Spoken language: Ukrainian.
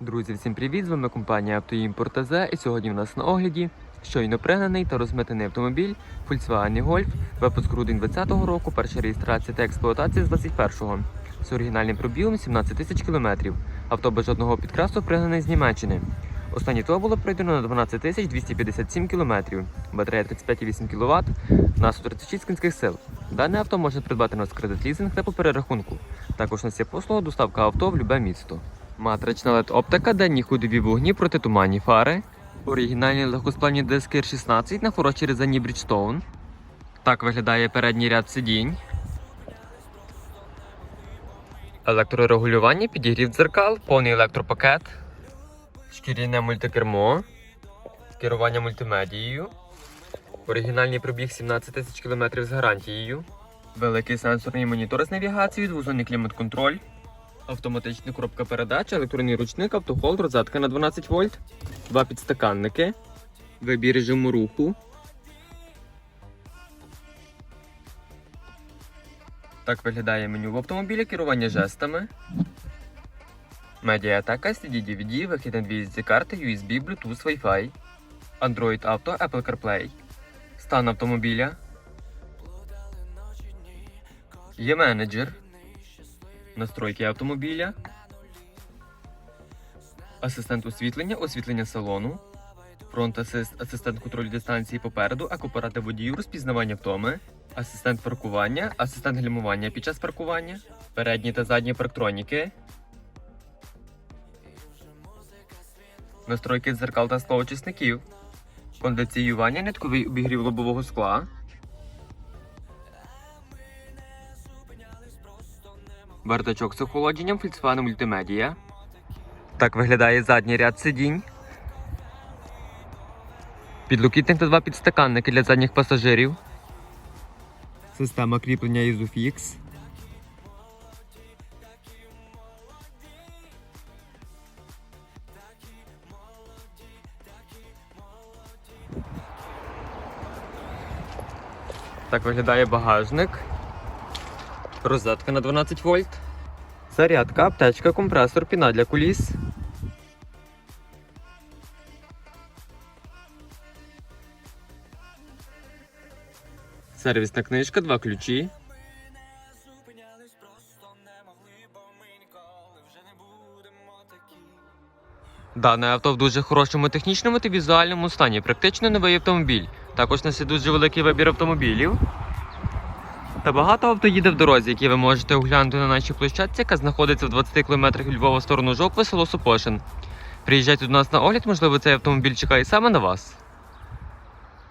Друзі, всім привіт! З вами компанія Автоімпорт АЗ і сьогодні в нас на огляді щойно пригнаний та розмитений автомобіль Volkswagen Golf, випуск грудень 2020 року, перша реєстрація та експлуатація з 21-го. З оригінальним пробігом 17 тисяч кілометрів. Авто без жодного підкрасу пригнаний з Німеччини. Останнє ТО було пройдено на 12 тисяч 257 кілометрів. Батарея 35,8 кВт на 136 кінських сил. Дане авто можна придбати на кредит лізинг та по перерахунку. Також нас є послуга доставка авто в любе місто. Матрична LED оптика, денні ходові вогні протитуманні фари, оригінальні легкосплавні диски R16 на хорошій резині Bridgestone. Так виглядає передній ряд сидінь. Електрорегулювання, підігрів дзеркал, повний електропакет, шкіряне мультикермо, керування мультимедією, оригінальний пробіг 17 тисяч км з гарантією, великий сенсорний монітор з навігацією, двозонний клімат-контроль, автоматична коробка передач, електронний ручник, автохолд, розетка на 12 вольт, два підстаканники, вибір режиму руху. Так виглядає меню в автомобілі, керування жестами. Медіатека, CD DVD, вихід на дві SD карти, USB, Bluetooth, Wi-Fi, Android Auto, Apple CarPlay, стан автомобіля. Є менеджер, настройки автомобіля, асистент освітлення, освітлення салону, фронт асист, асистент контролю дистанції попереду, акупарати водію, розпізнавання втоми, асистент паркування, асистент гальмування під час паркування, передні та задні парктроніки, настройки дзеркал та склоочисників, кондиціювання, нитковий обігрів лобового скла. Бардачок з охолодженням Volkswagen Multimedia. Так виглядає задній ряд сидінь. Підлокітник та два підстаканники для задніх пасажирів. Система кріплення Isofix. Так виглядає багажник. Розетка на 12 вольт. Зарядка, аптечка, компресор, піна для куліс. Сервісна книжка, два ключі. Дане авто в дуже хорошому технічному та візуальному стані. Практично новий автомобіль. Також нас є дуже великий вибір автомобілів. Та багато авто їде в дорозі, які ви можете оглянути на нашій площадці, яка знаходиться в 20 км від Львова в сторону Жокви, село Сопошин. Приїжджайте до нас на огляд, можливо, цей автомобіль чекає саме на вас.